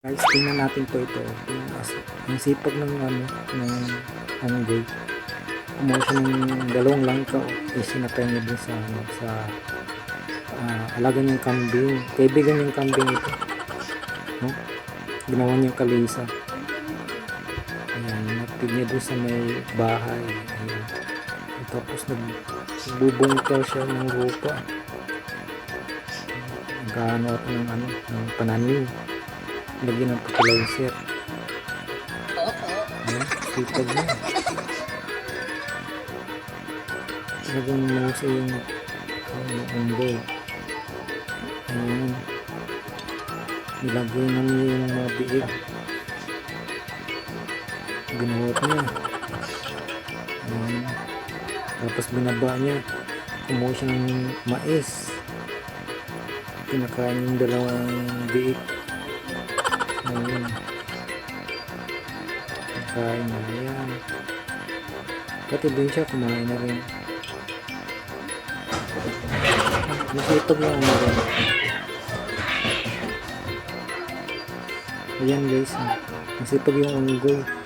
Guys, tingnan natin po ito. Yung, yung sipag ng ano, ng unggoy. Kumuha siya ng dalawang langka. Eh, sinakay niya dun sa, ano, sa ah, alaga niyang kambing. Kaibigan niyang kambing ito. No? Ginawa niyang kalisa. Ayan, napid niya dun sa may bahay. Ayan. Tapos nagbubungkaw siya ng lupa. Nagkaano ako ng ano, ng pananim lagyan ng fertilizer. Ayan, sipag na. Talagang mahusay yung ano, unggoy. Ayan. Nilagay na niya yung mga biig. Binuhot niya. Ayan. Tapos binaba niya. Kumuha siya ng mais. Pinakain yung dalawang biik. Kain na yan. Pati din siya kumain na rin. Masipag na ano rin. Ayan guys. Masipag yung unggoy.